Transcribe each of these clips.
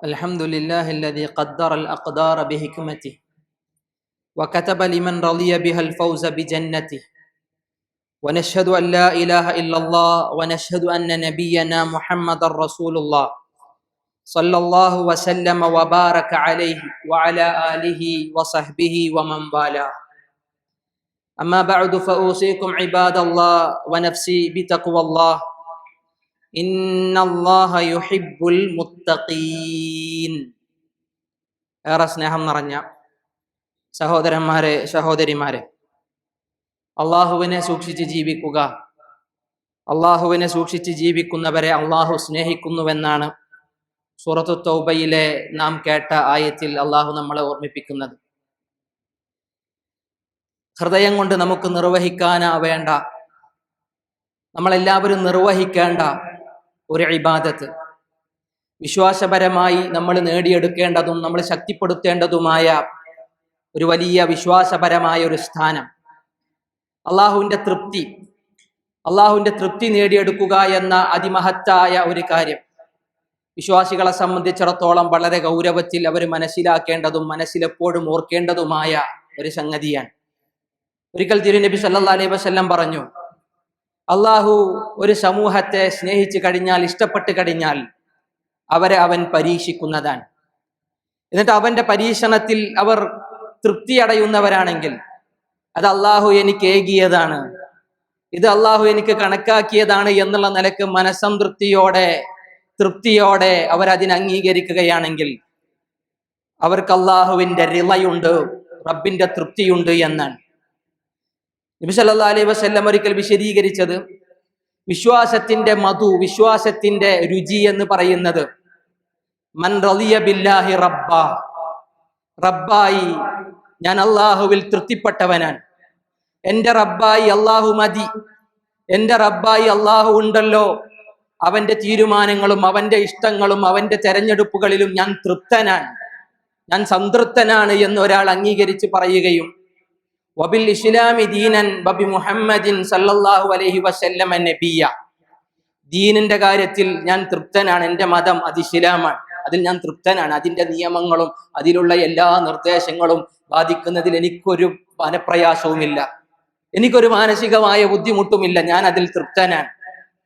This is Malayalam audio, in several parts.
الحمد لله الذي قدر الأقدار بحكمته وكتب لمن رضي بها الفوز بجنته. ونشهد أن لا إله إلا الله ونشهد أن نبينا محمد رسول الله صلى الله وسلم وبارك عليه وعلى آله وصحبه ومن والاه. أما بعد فأوصيكم عباد الله ونفسي بتقوى الله. യുഹിബ്ബുൽ മുത്തഖീൻ. ഏറെ സ്നേഹം നിറഞ്ഞ സഹോദരന്മാരെ സഹോദരിമാരെ അള്ളാഹുവിനെ സൂക്ഷിച്ച് ജീവിക്കുക. അള്ളാഹുവിനെ സൂക്ഷിച്ച് ജീവിക്കുന്നവരെ അള്ളാഹു സ്നേഹിക്കുന്നുവെന്നാണ് സൂറത്തു തൗബയിലെ നാം കേട്ട ആയത്തിൽ അള്ളാഹു നമ്മളെ ഓർമ്മിപ്പിക്കുന്നത്. ഹൃദയം കൊണ്ട് നമുക്ക് നിർവഹിക്കാനാവേണ്ട നമ്മളെല്ലാവരും നിർവഹിക്കേണ്ട ഒരു ഇബാദത്ത്. വിശ്വാസപരമായി നമ്മൾ നേടിയെടുക്കേണ്ടതും നമ്മൾ ശക്തിപ്പെടുത്തേണ്ടതുമായ ഒരു വലിയ വിശ്വാസപരമായ ഒരു സ്ഥാനം. അള്ളാഹുവിന്റെ തൃപ്തി. അള്ളാഹുവിന്റെ തൃപ്തി നേടിയെടുക്കുക എന്ന അതിമഹത്തായ ഒരു കാര്യം. വിശ്വാസികളെ സംബന്ധിച്ചിടത്തോളം വളരെ ഗൗരവത്തിൽ അവർ മനസ്സിലാക്കേണ്ടതും മനസ്സിലെപ്പോഴും ഓർക്കേണ്ടതുമായ ഒരു സംഗതിയാണ്. ഒരിക്കൽ തിരുനബി സല്ലാ അലൈഹി വസല്ലം പറഞ്ഞു അള്ളാഹു ഒരു സമൂഹത്തെ സ്നേഹിച്ചു കഴിഞ്ഞാൽ ഇഷ്ടപ്പെട്ട് കഴിഞ്ഞാൽ അവരെ അവൻ പരീക്ഷിക്കുന്നതാണ്. എന്നിട്ട് അവന്റെ പരീക്ഷണത്തിൽ അവർ തൃപ്തിയടയുന്നവരാണെങ്കിൽ അത് അള്ളാഹു എനിക്ക് ഏകിയതാണ്. ഇത് അള്ളാഹു എനിക്ക് കണക്കാക്കിയതാണ് എന്നുള്ള നിലയ്ക്ക് മനസ്സംതൃപ്തിയോടെ തൃപ്തിയോടെ അവരതിനെ അംഗീകരിക്കുകയാണെങ്കിൽ അവർക്ക് അള്ളാഹുവിന്റെ റിളയുണ്ട് റബ്ബിന്റെ തൃപ്തിയുണ്ട് എന്നാണ്. നബി അലൈ വസല്ലം ഒരിക്കൽ വിശദീകരിച്ചത് വിശ്വാസത്തിന്റെ മധു വിശ്വാസത്തിന്റെ രുചി എന്ന് പറയുന്നത് മൻ റളിയ ബില്ലാഹി റബ്ബ. റബ്ബായി ഞാൻ അള്ളാഹുവിൽ തൃപ്തിപ്പെട്ടവനാണ്. എന്റെ റബ്ബായി അള്ളാഹു മതി. എന്റെ റബ്ബായി അള്ളാഹു ഉണ്ടല്ലോ. അവന്റെ തീരുമാനങ്ങളും അവന്റെ ഇഷ്ടങ്ങളും അവന്റെ തെരഞ്ഞെടുപ്പുകളിലും ഞാൻ തൃപ്തനാണ്. ഞാൻ സംതൃപ്തനാണ് എന്ന് ഒരാൾ അംഗീകരിച്ച് പറയുകയും വബിൽ ഇസ്ലാമി ദീനൻ ബബി മുഹമ്മദിൻ സല്ലല്ലാഹു അലൈഹി വസല്ലമ നബിയ. ദീനിന്റെ കാര്യത്തിൽ ഞാൻ തൃപ്തനാണ്. എന്റെ മതം അത് ഇസ്ലാമാണ്. അതിൽ ഞാൻ തൃപ്തനാണ്. അതിന്റെ നിയമങ്ങളും അതിലുള്ള എല്ലാ നിർദ്ദേശങ്ങളും ബാധിക്കുന്നതിൽ എനിക്കൊരു മനപ്രയാസവുമില്ല. എനിക്കൊരു മാനസികമായ ബുദ്ധിമുട്ടുമില്ല. ഞാൻ അതിൽ തൃപ്തനാണ്.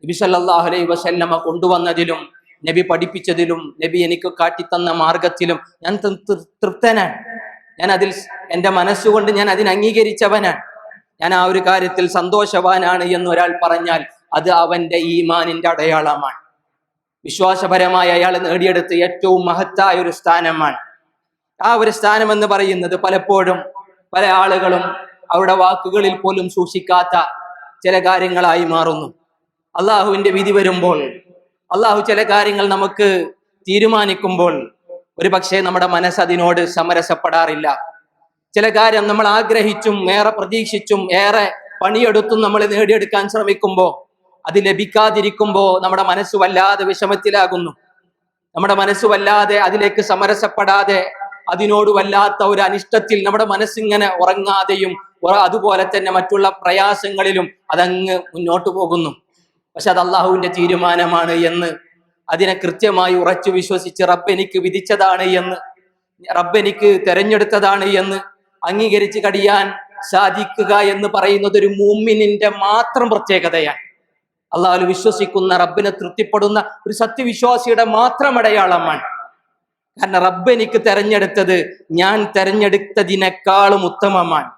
നബി സല്ലല്ലാഹു അലൈഹി വസല്ലമ കൊണ്ടുവന്നതിലും നബി പഠിപ്പിച്ചതിലും നബി എനിക്ക് കാട്ടിത്തന്ന മാർഗത്തിലും ഞാൻ തൃപ്തനാണ്. ഞാൻ അതിൽ എന്റെ മനസ്സുകൊണ്ട് ഞാൻ അതിന് അംഗീകരിച്ചവനാണ്. ഞാൻ ആ ഒരു കാര്യത്തിൽ സന്തോഷവാനാണ് എന്ന് ഒരാൾ പറഞ്ഞാൽ അത് അവന്റെ ഈമാനിന്റെ അടയാളമാണ്. വിശ്വാസപരമായി അയാൾ നേടിയെടുത്ത ഏറ്റവും മഹത്തായ ഒരു സ്ഥാനമാണ്. ആ ഒരു സ്ഥാനം എന്ന് പറയുന്നത് പലപ്പോഴും പല ആളുകളും അവരുടെ വാക്കുകളിൽ പോലും സൂക്ഷിക്കാത്ത ചില കാര്യങ്ങളായി മാറുന്നു. അള്ളാഹുവിന്റെ വിധി വരുമ്പോൾ അള്ളാഹു ചില കാര്യങ്ങൾ നമുക്ക് തീരുമാനിക്കുമ്പോൾ ഒരു പക്ഷേ നമ്മുടെ മനസ്സ് അതിനോട് സമരസപ്പെടാറില്ല. ചില കാര്യം നമ്മൾ ആഗ്രഹിച്ചും ഏറെ പ്രതീക്ഷിച്ചും ഏറെ പണിയെടുത്തും നമ്മൾ നേടിയെടുക്കാൻ ശ്രമിക്കുമ്പോൾ അത് ലഭിക്കാതിരിക്കുമ്പോൾ നമ്മുടെ മനസ്സ് വല്ലാതെ വിഷമത്തിലാകുന്നു. നമ്മുടെ മനസ്സ് വല്ലാതെ അതിലേക്ക് സമരസപ്പെടാതെ അതിനോട് വല്ലാത്ത ഒരു അനിഷ്ടത്തിൽ നമ്മുടെ മനസ്സിങ്ങനെ ഉറങ്ങാതെയും അതുപോലെ തന്നെ മറ്റുള്ള പ്രയാസങ്ങളിലും അതങ്ങ് മുന്നോട്ട് പോകുന്നു. പക്ഷെ അത് അള്ളാഹുവിന്റെ തീരുമാനമാണ് എന്ന് അതിനെ കൃത്യമായി ഉറച്ചു വിശ്വസിച്ച് റബ്ബ് എനിക്ക് വിധിച്ചതാണ് എന്ന് റബ്ബ് എനിക്ക് തെരഞ്ഞെടുത്തതാണ് എന്ന് അംഗീകരിച്ച് കഴിയാൻ സാധിക്കുക എന്ന് പറയുന്നത് ഒരു മൂമിനിന്റെ മാത്രം പ്രത്യേകതയാണ്. അള്ളാഹു വിശ്വസിക്കുന്ന റബ്ബിനെ തൃപ്തിപ്പെടുന്ന ഒരു സത്യവിശ്വാസിയുടെ മാത്രം അടയാളമാണ്. കാരണം റബ്ബ് എനിക്ക് തെരഞ്ഞെടുത്തത് ഞാൻ തെരഞ്ഞെടുത്തതിനേക്കാളും ഉത്തമമാണ്.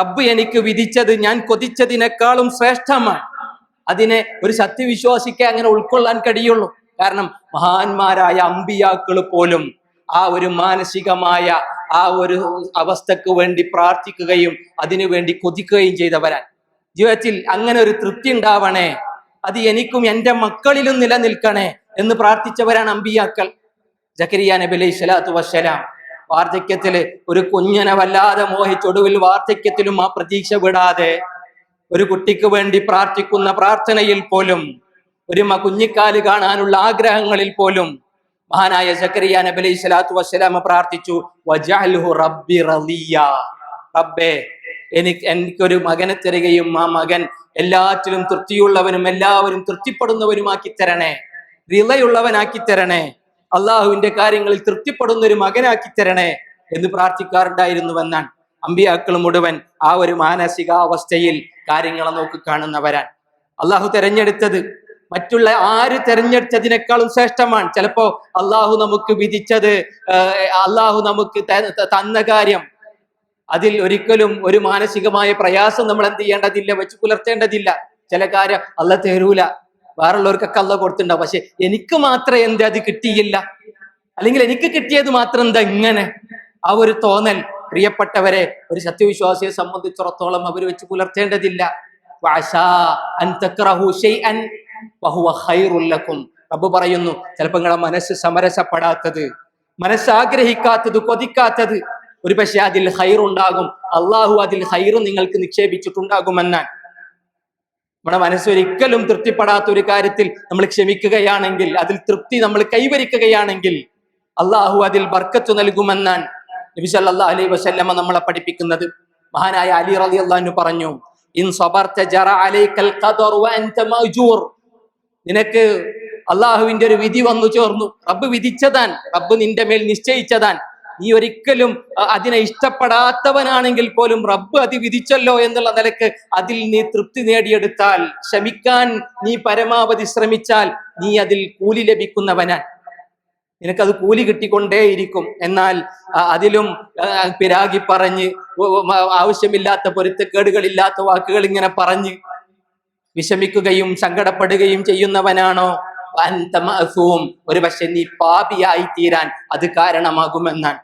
റബ്ബ് എനിക്ക് വിധിച്ചത് ഞാൻ കൊതിച്ചതിനേക്കാളും ശ്രേഷ്ഠമാണ്. അതിനെ ഒരു സത്യവിശ്വാസിക്ക് അങ്ങനെ ഉൾക്കൊള്ളാൻ കഴിയുള്ളൂ. കാരണം മഹാന്മാരായ അമ്പിയാക്കൾ പോലും ആ ഒരു മാനസികമായ ആ ഒരു അവസ്ഥക്ക് വേണ്ടി പ്രാർത്ഥിക്കുകയും അതിനു വേണ്ടി കൊതിക്കുകയും ചെയ്തവരാൻ ജീവിതത്തിൽ അങ്ങനെ ഒരു തൃപ്തി ഉണ്ടാവണേ. അത് എനിക്കും എന്റെ മക്കളിലും നിലനിൽക്കണേ എന്ന് പ്രാർത്ഥിച്ചവരാണ് അമ്പിയാക്കൾ. ജക്കരിയ നബി അലൈഹി സ്വലാത്തു വസ്സലാം വാർദ്ധക്യത്തിൽ ഒരു കുഞ്ഞനെ വല്ലാതെ മോഹിച്ചൊടുവിൽ വാർദ്ധക്യത്തിലും ആ പ്രതീക്ഷ വിടാതെ ഒരു കുട്ടിക്ക് വേണ്ടി പ്രാർത്ഥിക്കുന്ന പ്രാർത്ഥനയിൽ പോലും ഒരു കുഞ്ഞിക്കാൽ കാണാനുള്ള ആഗ്രഹങ്ങളിൽ പോലും മഹാനായ സക്കരിയ നബി അലൈഹി സ്വലാത്തു വസ്സലാമ പ്രാർത്ഥിച്ചു റബ്ബി റബ്ബേ എനിക്ക് എനിക്കൊരു മകനെ തരികയും ആ മകൻ എല്ലാറ്റിലും തൃപ്തിയുള്ളവനും എല്ലാവരും തൃപ്തിപ്പെടുന്നവരുമാക്കി തരണേ റിലയുള്ളവനാക്കി തരണേ അള്ളാഹുവിന്റെ കാര്യങ്ങളിൽ തൃപ്തിപ്പെടുന്ന ഒരു മകനാക്കി തരണേ എന്ന് പ്രാർത്ഥിക്കാറുണ്ടായിരുന്നുവെന്നാണ് അമ്പിയാക്കൾ മുഴുവൻ ആ ഒരു മാനസികാവസ്ഥയിൽ കാര്യങ്ങളെ നോക്കി കാണുന്നവരാൻ അള്ളാഹു തെരഞ്ഞെടുത്തത് മറ്റുള്ള ആര് തെരഞ്ഞെടുത്തതിനേക്കാളും ശ്രേഷ്ഠമാണ്. ചിലപ്പോ അള്ളാഹു നമുക്ക് വിധിച്ചത് അള്ളാഹു നമുക്ക് തന്ന കാര്യം. അതിൽ ഒരിക്കലും ഒരു മാനസികമായ പ്രയാസം നമ്മൾ എന്ത് ചെയ്യേണ്ടതില്ല വെച്ച് പുലർത്തേണ്ടതില്ല. ചില കാര്യം അല്ല തരൂല. വേറുള്ളവർക്കൊക്കെ അല്ല കൊടുത്തിട്ടുണ്ടാവും. പക്ഷെ എനിക്ക് മാത്രം എന്താ അത് കിട്ടിയില്ല. അല്ലെങ്കിൽ എനിക്ക് കിട്ടിയത് മാത്രം എന്താ ഇങ്ങനെ? ആ ഒരു തോന്നൽ. പ്രിയപ്പെട്ടവരെ ഒരു സത്യവിശ്വാസിയെ സംബന്ധിച്ചിടത്തോളം അവർ വെച്ച് പുലർത്തേണ്ടതില്ല. വഅസാ റബ്ബു പറയുന്നു ചിലപ്പോൾ നിങ്ങളുടെ മനസ്സ് സമരസപ്പെടാത്തത് മനസ്സ് ആഗ്രഹിക്കാത്തത് കൊതിക്കാത്തത്. ഒരു പക്ഷെ അതിൽ ഹൈറുണ്ടാകും അള്ളാഹു അതിൽ ഹൈറ് നിങ്ങൾക്ക് നിക്ഷേപിച്ചിട്ടുണ്ടാകുമെന്നാണ്. നമ്മുടെ മനസ്സൊരിക്കലും തൃപ്തിപ്പെടാത്ത ഒരു കാര്യത്തിൽ നമ്മൾ ക്ഷമിക്കുകയാണെങ്കിൽ അതിൽ തൃപ്തി നമ്മൾ കൈവരിക്കുകയാണെങ്കിൽ അള്ളാഹു അതിൽ ബർക്കത്ത് നൽകുമെന്നാൻ നബി സല്ലാ അലൈഹി വസല്ലമ നമ്മളെ പഠിപ്പിക്കുന്നത്. മഹാനായ അലി റലി അൻഹു പറഞ്ഞു ഇൻ ജറ അലൈക്കൽ ഖദർ വ അൻത നിനക്ക് അള്ളാഹുവിന്റെ ഒരു വിധി വന്നു ചേർന്നു. റബ്ബ് വിധിച്ചതാൻ റബ്ബ് നിന്റെ മേൽ നിശ്ചയിച്ചതാൻ. നീ ഒരിക്കലും അതിനെ ഇഷ്ടപ്പെടാത്തവനാണെങ്കിൽ പോലും റബ്ബ് അത് വിധിച്ചല്ലോ എന്നുള്ള നിലയ്ക്ക് അതിൽ നീ തൃപ്തി നേടിയെടുത്താൽ ശമിക്കാൻ നീ പരമാവധി ശ്രമിച്ചാൽ നീ അതിൽ കൂലി ലഭിക്കുന്നവനാൻ നിനക്കത് കൂലി കിട്ടിക്കൊണ്ടേയിരിക്കും. എന്നാൽ അതിലും പിരാഗി പറഞ്ഞ് ആവശ്യമില്ലാത്ത പൊരുത്തക്കേടുകളില്ലാത്ത വാക്കുകൾ ഇങ്ങനെ പറഞ്ഞ് വിഷമിക്കുകയും സങ്കടപ്പെടുകയും ചെയ്യുന്നവനാണോ? അൻത മഅസൂം. ഒരു പക്ഷെ നീ പാപിയായി തീരാൻ അത് കാരണമാകുമെന്നാണ്.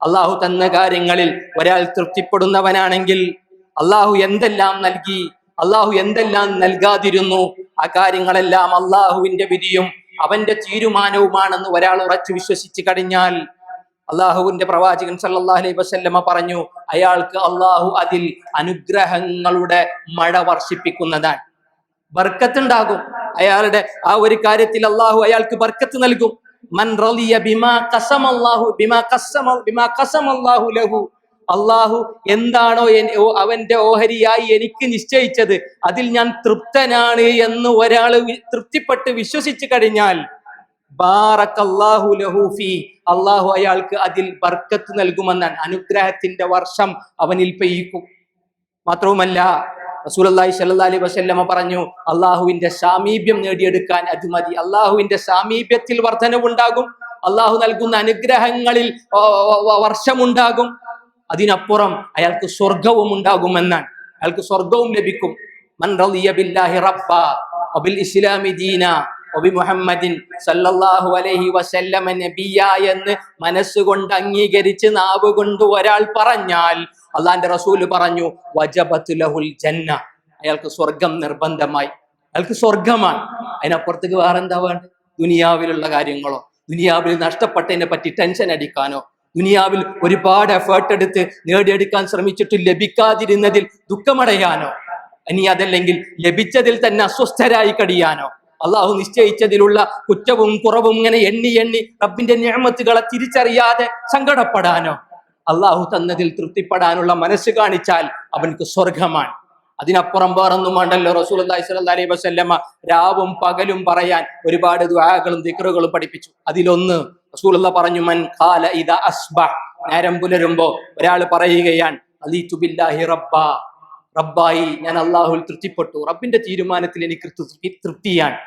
അള്ളാഹു തന്ന കാര്യങ്ങളിൽ ഒരാൾ തൃപ്തിപ്പെടുന്നവനാണെങ്കിൽ അള്ളാഹു എന്തെല്ലാം നൽകി? അള്ളാഹു എന്തെല്ലാം നൽകാതിരുന്നു? ആ കാര്യങ്ങളെല്ലാം അള്ളാഹുവിന്റെ വിധിയും അവന്റെ തീരുമാനവുമാണെന്ന് ഒരാൾ ഉറച്ചു വിശ്വസിച്ച് കഴിഞ്ഞാൽ അള്ളാഹുവിന്റെ പ്രവാചകൻ സല്ലല്ലാഹു അലൈഹി വസല്ലമ പറഞ്ഞു അയാൾക്ക് അള്ളാഹു അതിൽ അനുഗ്രഹങ്ങളുടെ മഴ വർഷിപ്പിക്കുന്നതാണ്. ബർക്കത്തുണ്ടാകും. അയാളുടെ ആ ഒരു കാര്യത്തിൽ അള്ളാഹു അയാൾക്ക് ബർക്കത്ത് നൽകും. മൻ റലിയ ബിമാ ഖസമല്ലാഹു ബിമാ ബിമാ ലഹു. അള്ളാഹു എന്താണോ അവന്റെ ഓഹരിയായി എനിക്ക് നിശ്ചയിച്ചത് അതിൽ ഞാൻ തൃപ്തനാണ് എന്ന് ഒരാൾ തൃപ്തിപ്പെട്ട് വിശ്വസിച്ചു കഴിഞ്ഞാൽ അള്ളാഹു അയാൾക്ക് അതിൽ ബർക്കത്ത് നൽകുമെന്നാണ് അനുഗ്രഹത്തിന്റെ വർഷം അവനിൽ പെയ്യിക്കും. മാത്രവുമല്ല റസൂലി സല്ലി വസല്ലമ പറഞ്ഞു അള്ളാഹുവിന്റെ സാമീപ്യം നേടിയെടുക്കാൻ അത് മതി അള്ളാഹുവിന്റെ സാമീപ്യത്തിൽ വർധനവുണ്ടാകും. അള്ളാഹു നൽകുന്ന അനുഗ്രഹങ്ങളിൽ വർഷമുണ്ടാകും. അതിനപ്പുറം അയാൾക്ക് സ്വർഗവും ഉണ്ടാകുമെന്നാണ്. അയാൾക്ക് സ്വർഗവും ലഭിക്കും. മൻ റബ്ബ ഇസ്ലാമി മുഹമ്മദിൻ അലൈഹി എന്ന് മനസ്സുകൊണ്ട് അംഗീകരിച്ച് നാവ് കൊണ്ട് ഒരാൾ പറഞ്ഞാൽ അള്ളാന്റെ റസൂൽ പറഞ്ഞു വജബത്ത് ലഹുൽ ജന്ന. അയാൾക്ക് സ്വർഗം നിർബന്ധമായി. അയാൾക്ക് സ്വർഗമാണ്. അതിനപ്പുറത്തേക്ക് വേറെ എന്താ വേണ്ടത്? ദുനിയാവിലുള്ള കാര്യങ്ങളോ ദുനിയാവിൽ നഷ്ടപ്പെട്ടതിനെ പറ്റി ടെൻഷൻ അടിക്കാനോ ദുനിയാവിൽ ഒരുപാട് എഫേർട്ട് എടുത്ത് നേടിയെടുക്കാൻ ശ്രമിച്ചിട്ട് ലഭിക്കാതിരുന്നതിൽ ദുഃഖമടയാനോ ഇനി അതല്ലെങ്കിൽ ലഭിച്ചതിൽ തന്നെ അസ്വസ്ഥരായി കഴിയാനോ അള്ളാഹു നിശ്ചയിച്ചതിലുള്ള കുറ്റവും കുറവും ഇങ്ങനെ എണ്ണി എണ്ണി റബ്ബിന്റെ ഞാമത്തുകളെ തിരിച്ചറിയാതെ സങ്കടപ്പെടാനോ. അള്ളാഹു തന്നതിൽ തൃപ്തിപ്പെടാനുള്ള മനസ്സ് കാണിച്ചാൽ അവൻക്ക് സ്വർഗമാണ് അതിനപ്പുറം വേറൊന്നും വേണ്ടല്ലോ. റസൂൽ അലൈഹി വസല്ലമ രാവും പകലും പറയാൻ ഒരുപാട് ദ്വാകളും ദിക്റുകളും പഠിപ്പിച്ചു. അതിലൊന്ന് റസൂൽ റസൂലുള്ള പറഞ്ഞു മൻ ഖാല ഇത അസ്ബ നേരം പുലരുമ്പോ ഒരാൾ പറയുകയാണ് അലീതു ബില്ലാഹി റബ്ബ. റബ്ബായി ഞാൻ അള്ളാഹുൽ തൃപ്തിപ്പെട്ടു. റബ്ബിന്റെ തീരുമാനത്തിൽ എനിക്ക് തൃപ്തി തൃപ്തിയാണ്.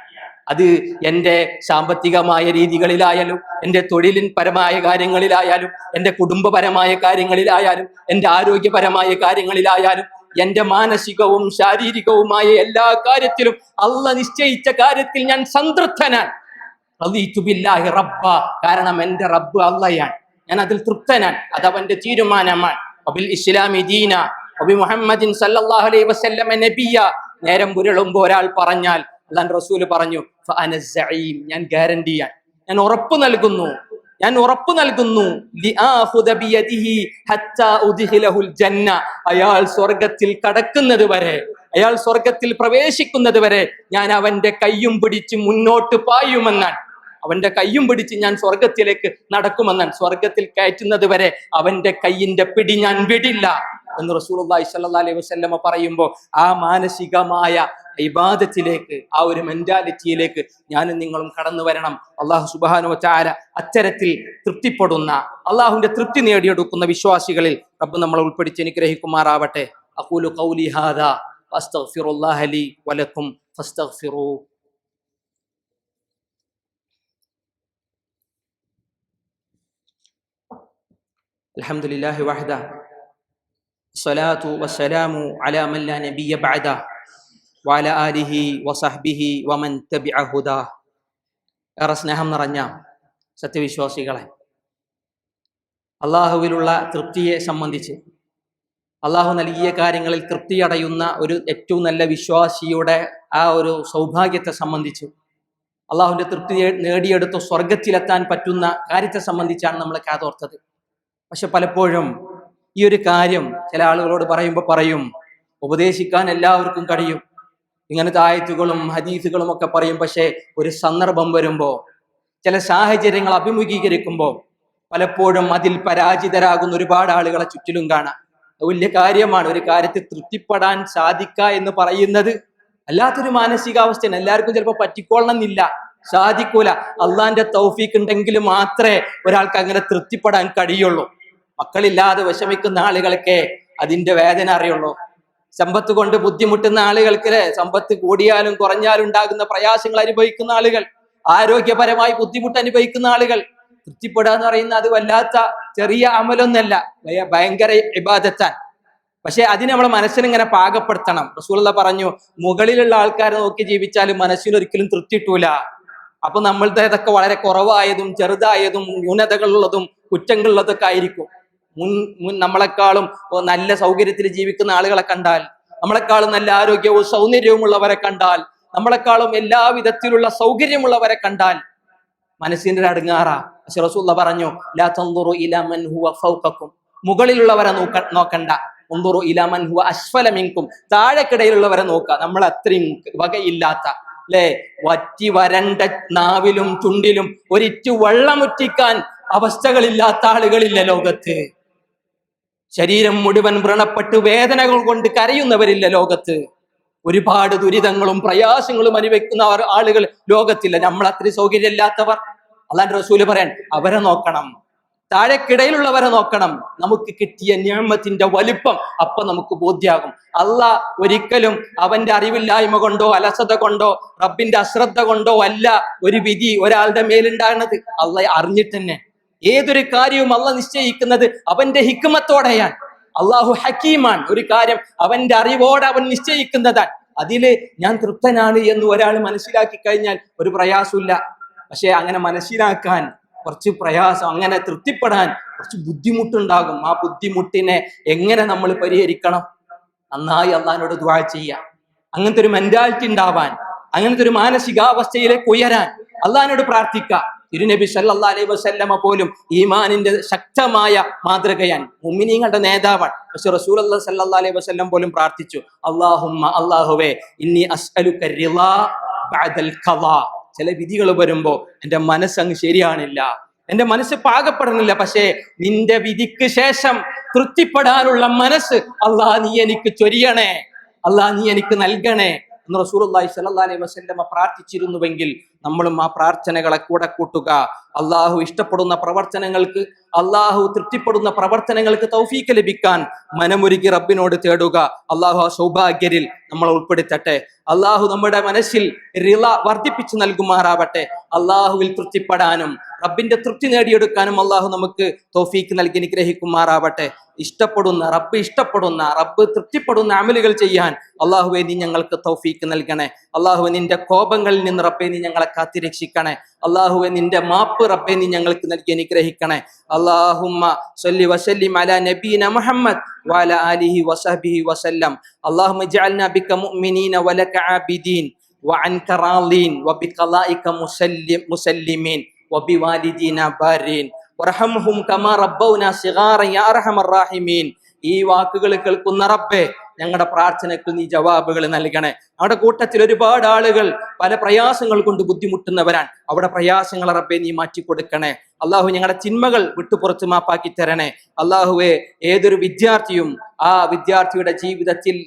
അത് എന്റെ സാമ്പത്തികമായ രീതികളിലായാലും എന്റെ തൊഴിലിൻ പരമായ കാര്യങ്ങളിലായാലും എന്റെ കുടുംബപരമായ കാര്യങ്ങളിലായാലും എന്റെ ആരോഗ്യപരമായ കാര്യങ്ങളിലായാലും എന്റെ മാനസികവും ശാരീരികവുമായ എല്ലാ കാര്യത്തിലും അള്ള നിശ്ചയിച്ച കാര്യത്തിൽ ഞാൻ സംതൃപ്തനാണ്. റബ്ബ. കാരണം എന്റെ റബ്ബ് അള്ളയാണ്. ഞാൻ അതിൽ തൃപ്തനാണ്. അത് അവന്റെ തീരുമാനമാണ്. അബിൽ ഇസ്ലാമി ദീന. അബി മുഹമ്മദിൻ സല്ലല്ലാഹു അലൈഹി വസ്ല്ലം നബിയ. നേരം പുരളുമ്പോൾ ഒരാൾ പറഞ്ഞാൽ അല്ലാൻ റസൂൽ പറഞ്ഞു ഞാൻ ഞാൻ ഗ്യാരണ്ടിയാണ് ഞാൻ ഉറപ്പ് നൽകുന്നു. ഞാൻ ഉറപ്പ് നൽകുന്നു. അയാൾ സ്വർഗത്തിൽ കടക്കുന്നത് വരെ അയാൾ സ്വർഗത്തിൽ പ്രവേശിക്കുന്നത് വരെ ഞാൻ അവന്റെ കയ്യും പിടിച്ച് മുന്നോട്ട് പായുമെന്നാണ്. അവന്റെ കയ്യും പിടിച്ച് ഞാൻ സ്വർഗത്തിലേക്ക് നടക്കുമെന്നാണ്. സ്വർഗത്തിൽ കയറ്റുന്നത് വരെ അവന്റെ കയ്യിന്റെ പിടി ഞാൻ വിടില്ല. എന്ന് റസൂലുള്ളാഹി സ്വല്ലല്ലാഹി അലൈഹി വസല്ലമ പറയുമ്പോൾ ആ മാനസികമായ ഇബാദത്തിലേക്ക് ആ ഒരു മെന്റാലിറ്റിയിലേക്ക് ഞാനും നിങ്ങളും കടന്നു വരണം അള്ളാഹു സുബാനു ചാര അത്തരത്തിൽ തൃപ്തിപ്പെടുന്ന അള്ളാഹുവിന്റെ തൃപ്തി നേടിയെടുക്കുന്ന വിശ്വാസികളിൽ റബ്ബ് നമ്മളെ ഉൾപ്പെടുത്തി അനുഗ്രഹിക്കുമാറാവട്ടെ അഖൂലു ഖൗലി ഹാദാ വസ്തഗ്ഫിറുല്ലാഹ ലി വലക്കും ഫസ്തഗ്ഫിറൂ الحمد لله وحده സ്വലാത്തു വസ്സലാമു അലാമല്ല നബിയ ബഅദ. വാല ആലിഹി വസഹ്ബിഹി വമൻ തബി അഹുദ ഏറെ സ്നേഹം നിറഞ്ഞ സത്യവിശ്വാസികളെ അള്ളാഹുവിലുള്ള തൃപ്തിയെ സംബന്ധിച്ച് അള്ളാഹു നൽകിയ കാര്യങ്ങളിൽ തൃപ്തിയടയുന്ന ഒരു ഏറ്റവും നല്ല വിശ്വാസിയുടെ ആ ഒരു സൗഭാഗ്യത്തെ സംബന്ധിച്ച് അള്ളാഹുവിന്റെ തൃപ്തി നേടിയെടുത്ത് സ്വർഗത്തിലെത്താൻ പറ്റുന്ന കാര്യത്തെ സംബന്ധിച്ചാണ് നമ്മൾ കാതോർത്തത് പക്ഷെ പലപ്പോഴും ഈ ഒരു കാര്യം ചില ആളുകളോട് പറയുമ്പോൾ പറയും ഉപദേശിക്കാൻ എല്ലാവർക്കും കഴിയും. ഇങ്ങനത്തെ ആയത്തുകളും ഹദീസുകളും ഒക്കെ പറയും പക്ഷേ ഒരു സന്ദർഭം വരുമ്പോൾ ചില സാഹചര്യങ്ങൾ അഭിമുഖീകരിക്കുമ്പോൾ പലപ്പോഴും അതിൽ പരാജിതരാകുന്ന ഒരുപാട് ആളുകളെ ചുറ്റിലും കാണാം. വലിയ കാര്യമാണ്. ഒരു കാര്യത്തിൽ തൃപ്തിപ്പെടാൻ സാധിക്ക എന്ന് പറയുന്നത് അല്ലാത്തൊരു മാനസികാവസ്ഥയാണ്. എല്ലാവർക്കും ചിലപ്പോൾ പറ്റിക്കൊള്ളണമെന്നില്ല. സാധിക്കൂല. അള്ളാന്റെ തൗഫീക്ക് ഉണ്ടെങ്കിൽ മാത്രമേ ഒരാൾക്ക് അങ്ങനെ തൃപ്തിപ്പെടാൻ കഴിയുള്ളൂ. മക്കളില്ലാതെ വിഷമിക്കുന്ന ആളുകൾക്ക് അതിന്റെ വേദന അറിയുള്ളൂ. സമ്പത്ത് കൊണ്ട് ബുദ്ധിമുട്ടുന്ന ആളുകൾക്ക് സമ്പത്ത് കൂടിയാലും കുറഞ്ഞാലും ഉണ്ടാകുന്ന പ്രയാസങ്ങൾ അനുഭവിക്കുന്ന ആളുകൾ ആരോഗ്യപരമായി ബുദ്ധിമുട്ട് അനുഭവിക്കുന്ന ആളുകൾ തൃപ്തിപ്പെടുക എന്ന് പറയുന്ന അത് വല്ലാത്ത ചെറിയ അമലൊന്നല്ല ഭയ- ഭയങ്കര ഇബാദത്താൻ. പക്ഷെ അതിനെ നമ്മളെ മനസ്സിനിങ്ങനെ പാകപ്പെടുത്തണം. റസൂലുള്ള പറഞ്ഞു മുകളിലുള്ള ആൾക്കാരെ നോക്കി ജീവിച്ചാലും മനസ്സിനൊരിക്കലും തൃപ്തി കിട്ടൂല. അപ്പൊ നമ്മളുടെ ഇതൊക്കെ വളരെ കുറവായതും ചെറുതായതും ന്യൂനതകളുള്ളതും കുറ്റങ്ങളുള്ളതൊക്കെ ആയിരിക്കും. മുൻ മുൻ നമ്മളെക്കാളും നല്ല സൗകര്യത്തിൽ ജീവിക്കുന്ന ആളുകളെ കണ്ടാൽ നമ്മളെക്കാളും നല്ല ആരോഗ്യവും സൗന്ദര്യവും ഉള്ളവരെ കണ്ടാൽ നമ്മളെക്കാളും എല്ലാ വിധത്തിലുള്ള സൗകര്യമുള്ളവരെ കണ്ടാൽ മനസ്സിന്റെ അടുങ്ങാറ. റസൂള്ള പറഞ്ഞു ലാ ഇലാ മൻ ഹുവ മുകളിലുള്ളവരെ നോക്ക നോക്കണ്ട. ഉന്തുറു ഇലാ മൻ ഹുവ അസ്ഫല മിൻകും താഴെക്കിടയിലുള്ളവരെ നോക്കുക നമ്മൾ അത്രയും വകയില്ലാത്ത അല്ലേ വറ്റി വരണ്ട നാവിലും ചുണ്ടിലും ഒരിറ്റു വെള്ളമുറ്റിക്കാൻ അവസ്ഥകളില്ലാത്ത ആളുകളില്ല ലോകത്ത്? ശരീരം മുഴുവൻ വ്രണപ്പെട്ട് വേദനകൾ കൊണ്ട് കരയുന്നവരില്ല ലോകത്ത്. ഒരുപാട് ദുരിതങ്ങളും പ്രയാസങ്ങളും അനുഭവിക്കുന്ന ആളുകൾ ലോകത്തില്ല. നമ്മൾ അത്ര സൗകര്യമില്ലാത്തവർ. അല്ലാണ്ട് റസൂൽ പറയാൻ അവരെ നോക്കണം. താഴെക്കിടയിലുള്ളവരെ നോക്കണം. നമുക്ക് കിട്ടിയ നിയമത്തിന്റെ വലിപ്പം അപ്പൊ നമുക്ക് ബോധ്യാകും. അല്ല ഒരിക്കലും അവന്റെ അറിവില്ലായ്മ കൊണ്ടോ അലസത കൊണ്ടോ റബ്ബിന്റെ അശ്രദ്ധ കൊണ്ടോ അല്ല ഒരു വിധി ഒരാളുടെ മേലുണ്ടാകുന്നത്. അല്ല അറിഞ്ഞിട്ട് തന്നെ ഏതൊരു കാര്യവും അല്ല നിശ്ചയിക്കുന്നത് അവന്റെ ഹിക്കുമത്തോടെയാണ് അള്ളാഹു ഹക്കീമാണ് ഒരു കാര്യം അവന്റെ അറിവോടെ അവൻ നിശ്ചയിക്കുന്നതാണ്. അതിൽ ഞാൻ തൃപ്തനാണ് എന്ന് ഒരാൾ മനസ്സിലാക്കി കഴിഞ്ഞാൽ ഒരു പ്രയാസമില്ല. പക്ഷെ അങ്ങനെ മനസ്സിലാക്കാൻ കുറച്ച് പ്രയാസം അങ്ങനെ തൃപ്തിപ്പെടാൻ കുറച്ച് ബുദ്ധിമുട്ടുണ്ടാകും. ആ ബുദ്ധിമുട്ടിനെ എങ്ങനെ നമ്മൾ പരിഹരിക്കണം? നന്നായി അള്ളഹാനോട് ദ്വാ ചെയ്യാം അങ്ങനത്തെ ഒരു മെന്റാലിറ്റി ഉണ്ടാവാൻ അങ്ങനത്തെ ഒരു മാനസികാവസ്ഥയിലേക്ക് ഉയരാൻ അള്ളഹാനോട് പ്രാർത്ഥിക്കാം തിരുനബി സല്ലാ അലൈ വസല്ലമ പോലും ഈമാനിന്റെ ശക്തമായ മാതൃകയാൻ മുഅ്മിനീങ്ങളുടെ നേതാവാണ്. പക്ഷെ റസൂൽ സല്ലല്ലാഹു അലൈഹി വസല്ലം പോലും പ്രാർത്ഥിച്ചു അള്ളാഹുമ്മ അള്ളാഹുവേ ഇന്നി ചില വിധികൾ വരുമ്പോ എന്റെ മനസ്സങ്ങ് ശരിയാണില്ല. എന്റെ മനസ്സ് പാകപ്പെടുന്നില്ല പക്ഷേ നിന്റെ വിധിക്ക് ശേഷം തൃപ്തിപ്പെടാനുള്ള മനസ്സ് അള്ളാഹ് നീ എനിക്ക് ചൊരിയണേ. അള്ളാഹ് നീ എനിക്ക് നൽകണേ. എന്ന് സ്വല്ലല്ലാഹി അലൈഹി വസല്ലമ പ്രാർത്ഥിച്ചിരുന്നുവെങ്കിൽ നമ്മളും ആ പ്രാർത്ഥനകളെ കൂടെ കൂട്ടുക. അള്ളാഹു ഇഷ്ടപ്പെടുന്ന പ്രവർത്തനങ്ങൾക്ക് അള്ളാഹു തൃപ്തിപ്പെടുന്ന പ്രവർത്തനങ്ങൾക്ക് തൗഫീക്ക് ലഭിക്കാൻ മനമൊരുക്കി റബ്ബിനോട് തേടുക. അള്ളാഹു ആ സൗഭാഗ്യരിൽ നമ്മൾ ഉൾപ്പെടുത്തട്ടെ. അള്ളാഹു നമ്മുടെ മനസ്സിൽ റിള വർദ്ധിപ്പിച്ചു നൽകുമാറാവട്ടെ. അള്ളാഹുവിൽ തൃപ്തിപ്പെടാനും റബ്ബിന്റെ തൃപ്തി നേടിയെടുക്കാനും അള്ളാഹു നമുക്ക് തൗഫീക്ക് നൽകി അനുഗ്രഹിക്കുമാറാവട്ടെ. ഇഷ്ടപ്പെടുന്ന റബ്ബ് ഇഷ്ടപ്പെടുന്ന റബ്ബ് തൃപ്തിപ്പെടുന്ന അമലുകൾ ചെയ്യാൻ അള്ളാഹുവെ നീ ഞങ്ങൾക്ക് തൗഫീക്ക് നൽകണേ അള്ളാഹുവെ നിന്റെ കോപങ്ങളിൽ നിന്ന് റബ്ബെ നീ ഞങ്ങളെ കാത്തിരക്ഷിക്കണേ അള്ളാഹുവെ നിന്റെ മാപ്പ് റബ്ബെ നീ ഞങ്ങൾക്ക് നൽകി അനുഗ്രഹിക്കണേ അള്ളാഹുമ്മ സല്ലി വസല്ലിം അലാ നബീന മുഹമ്മദ് വഅല ആലിഹി വസഹ്ബിഹി വസല്ലം اللهم اجعلنا بك مؤمنين ولك عابدين وعنك راضين وبقضائك مسلم مسلمين وبوالدينا بارين വറഹംഹും കമാ റബ്ബൗന ഈ വാക്കുകൾ കേൾക്കുന്ന റബ്ബേ ഞങ്ങളുടെ പ്രാർത്ഥനയ്ക്ക് നീ ജവാബുകൾ നൽകണേ. അവിടെ കൂട്ടത്തിൽ ഒരുപാട് ആളുകൾ പല പ്രയാസങ്ങൾ കൊണ്ട് ബുദ്ധിമുട്ടുന്നവരാണ്. അവിടെ പ്രയാസങ്ങൾ റബ്ബെ നീ മാറ്റി കൊടുക്കണേ അള്ളാഹു ഞങ്ങളുടെ ചിന്മകൾ വിട്ടുപുറച്ച് മാപ്പാക്കി തരണേ. അള്ളാഹുവെ ഏതൊരു വിദ്യാർത്ഥിയും ആ വിദ്യാർത്ഥിയുടെ ജീവിതത്തിൽ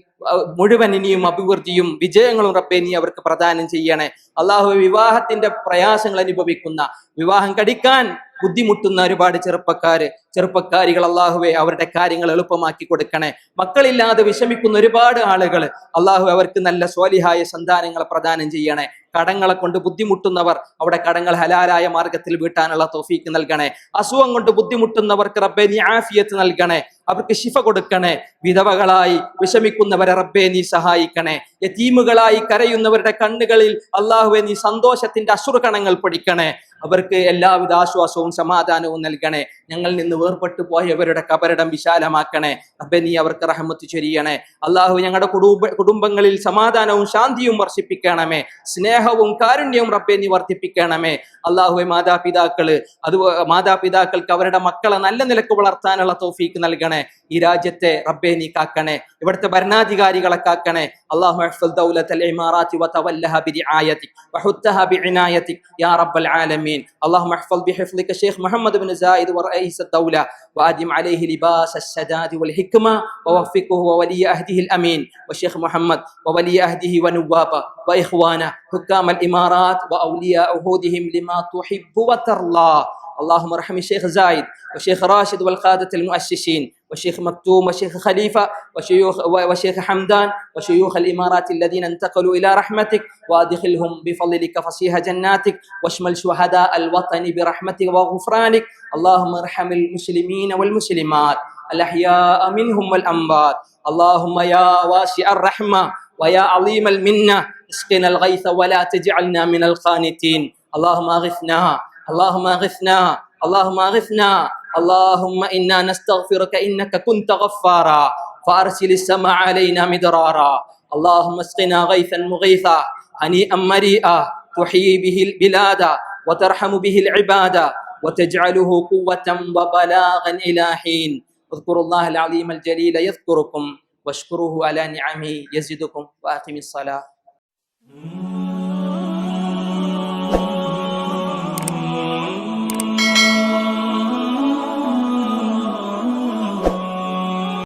മുഴുവൻ ഇനിയും അഭിവൃദ്ധിയും വിജയങ്ങളും റബ്ബെ നീ അവർക്ക് പ്രദാനം ചെയ്യണേ. അള്ളാഹു വിവാഹത്തിന്റെ പ്രയാസങ്ങൾ അനുഭവിക്കുന്ന വിവാഹം കടിക്കാൻ ബുദ്ധിമുട്ടുന്ന ഒരുപാട് ചെറുപ്പക്കാര് ചെറുപ്പക്കാരികൾ അള്ളാഹുവെ അവരുടെ കാര്യങ്ങൾ എളുപ്പമാക്കി കൊടുക്കണേ. മക്കളില്ലാതെ വിഷമിക്കുന്ന ഒരുപാട് ആളുകൾ അള്ളാഹു അവർക്ക് നല്ല സ്വാലിഹായ സന്താനങ്ങൾ പ്രദാനം ചെയ്യണേ. കടങ്ങളെ കൊണ്ട് ബുദ്ധിമുട്ടുന്നവർ അവിടെ കടങ്ങൾ ഹലാലായ മാർഗത്തിൽ വീട്ടാനുള്ള തോഫീക്ക് നൽകണേ. അസുഖം കൊണ്ട് ബുദ്ധിമുട്ടുന്നവർക്ക് റബ്ബെ നീ ആഫിയത്ത് നൽകണേ. അവർക്ക് ശിഫ കൊടുക്കണേ. വിധവകളായി വിഷമിക്കുന്നവരെ റബ്ബെ നീ സഹായിക്കണേ. യതീമുകളായി കരയുന്നവരുടെ കണ്ണുകളിൽ അള്ളാഹുവെ നീ സന്തോഷത്തിന്റെ അശ്രുകണങ്ങൾ പൊടിക്കണേ. അവർക്ക് എല്ലാവിധ ആശ്വാസവും സമാധാനവും നൽകണേ. ഞങ്ങളിൽ നിന്ന് വേർപെട്ടു പോയവരുടെ കബരടം വിശാലമാക്കണേ. റബ്ബെ നീ അവർക്ക് റഹമത്ത് ചൊരിയണേ. അള്ളാഹു ഞങ്ങളുടെ കുടുംബ കുടുംബങ്ങളിൽ സമാധാനവും ശാന്തിയും വർഷിപ്പിക്കണമേ. സ്നേഹവും കാരുണ്യവും റബ്ബെ നീ വർദ്ധിപ്പിക്കണമേ. അള്ളാഹുവെ മാതാപിതാക്കൾ അത് മാതാപിതാക്കൾക്ക് അവരുടെ മക്കളെ നല്ല നിലയ്ക്ക് വളർത്താനുള്ള തോഫീക്ക് നൽകണേ. ഈ രാജ്യത്തെ റബ്ബെ നീ കാക്കണേ ഇവിടുത്തെ ഭരണാധികാരികളെ കാക്കണേ അള്ളാഹു احفظ دولة الإمارات وتولها برعايتك وحثها بعنايتك يا رب العالمين اللهم احفظ بحفظك الشيخ محمد بن زايد ورئيس الدولة وأدم عليه لباس السداد والحكمة ووفقه وولي عهده الأمين والشيخ محمد وولي عهده ونوابه وإخوانه حكام الإمارات وأولياء عهودهم لما تحب وترضى اللهم ارحم الشيخ زايد والشيخ راشد والقادة المؤسسين والشيخ مكتوم والشيخ خليفة وشيوخ وشيخ حمدان وشيوخ الإمارات الذين انتقلوا إلى رحمتك وأدخلهم بفضلك فصيح جناتك واشمل شهداء الوطن برحمتك وغفرانك. اللهم ارحم المسلمين والمسلمات الأحياء منهم والأموات اللهم يا واسع الرحمة ويا عظيم المنة اسقنا الغيث ولا تجعلنا من القانتين. اللهم أغثنا اللهم اغثنا اللهم اغثنا اللهم إنا نستغفرك إنك كنت غفارا فأرسل السماء علينا مدرارا. اللهم اسقنا غيثا مغيثا هنيئا مريئا تحيي به البلاد وترحم به العباد وتجعله قوة وبلاغا إلى حين. اذكروا الله العظيم الجليل يذكركم واشكروه على نعمه يزدكم وأقم الصلاة.